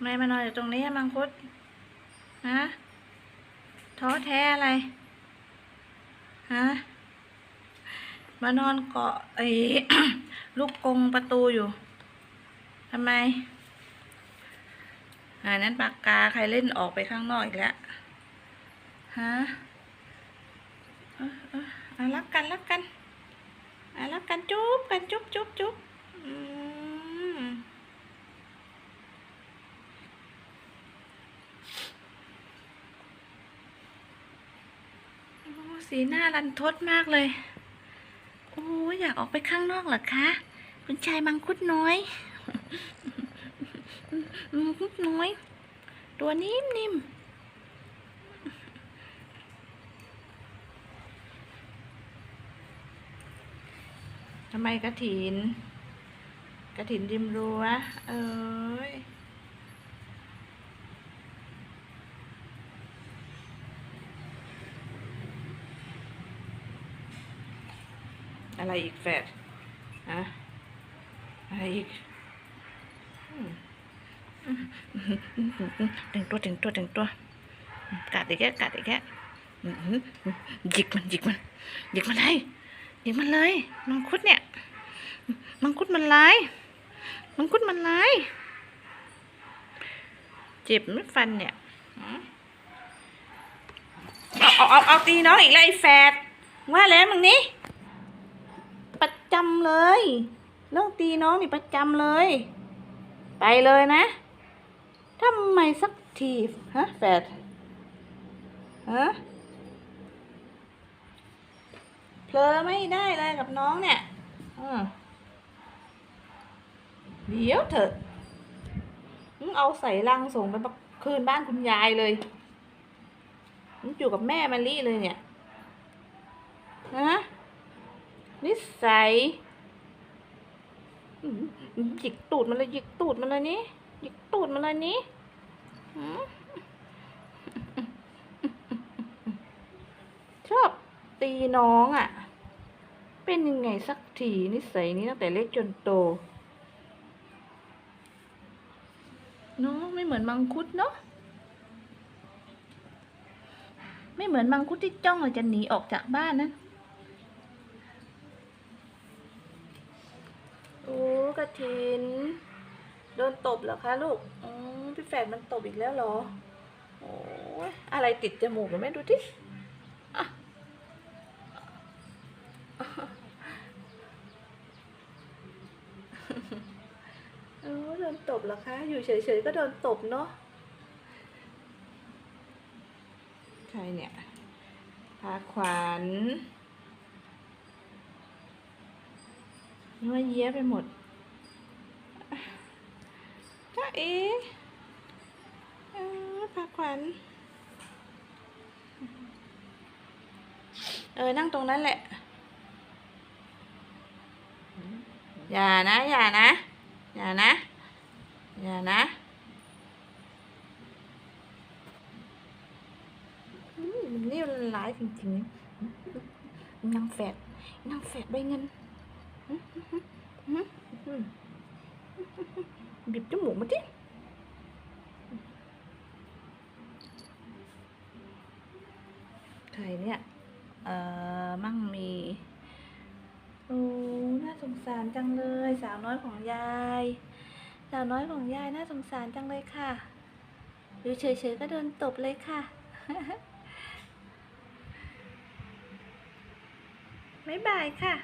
ทำไมมานอนอยู่ตรงนี้มังคุดฮะท้อแท้อะไรฮะมานอนเกาะไอ้ลูกกรงประตูอยู่ทำไมอ่านั้นปากกาใครเล่นออกไปข้างนอกอีกแล้วฮะเออเอออะรักกันรักกันอะรักกันจุ๊บกันจุ๊บจุ๊บจุ๊บอืม โอ้ สีหน้ารันทดมากเลย โอ้อยากออกไปข้างนอกเหรอคะ คุณชายมังคุดน้อย มังคุดน้อย ตัวนิ่มนิ่มทำไมกระถิน กระถินริมรั้ว เอ้ย อะไรอีกแฟดฮะอะไรอีกอืมแต่งตัวแต่งตัวแต่งตัวกัดอีกแกกัดอีกแกอื้อหือหยิกมันหยิกมันหยิกมันเลยหยิกมันเลยมังคุดเนี่ยมังคุดมันลายมังคุดมันลายเจ็บไม่ฟันเนี่ยเอาเอาเอาเอาตีน้องอีกแล้วไอ้แฟดว่าแล้วมึงนี้ จำเลย เรื่องตีน้องนี่ประจำเลย ไปเลยนะทำไมสักทีฮะแฟดฮะเผลอไม่ได้เลยกับน้องเนี่ยเดี๋ยวเถอะเอาใส่ลังส่งไปคืนบ้านคุณยายเลยมึงอยู่กับแม่มาลี่เลยเนี่ยฮะ นิสัยหยิกตูดมันเลยหยิกตูดมันเลยนี่หยิกตูดมันเลยนี่หือชอบตีน้องอะ่ะ เป็นยังไงสักทีนิสัยนี้ตั้งแต่เล็กจนโตเนาะไม่เหมือนมังคุดเนาะไม่เหมือนมังคุดที่จ้องเลยจะหนีออกจากบ้านนะ อ้กระถิน โดนตบเหรอคะลูกอ๋อพี่แฝดมันตบอีกแล้วเหรอ โอ้ยอะไรติดจมูกหรอแม่ดูที่โอ้โดนตบเหรอคะ อยู่เฉยๆก็โดนตบเนาะใครเนี่ยพาขวัญ นัวเยี้ยไปหมดจ้าเอ๋เออพาขวัญเออ นั่งตรงนั้นแหละ อย่านะ อย่านะ อย่านะ อย่านะอืมมันนี่มันร้ายจริงๆนางแฝดนางแฝดใบเงิน บีบจมูกมาดิใครเนี่ย เอ่อ มั่งมี โอ้ น่าสงสารจังเลย สาวน้อยของยาย สาวน้อยของยายน่าสงสารจังเลยค่ะอยู่เฉยๆก็โดนตบเลยค่ะบ๊ายบายค่ะ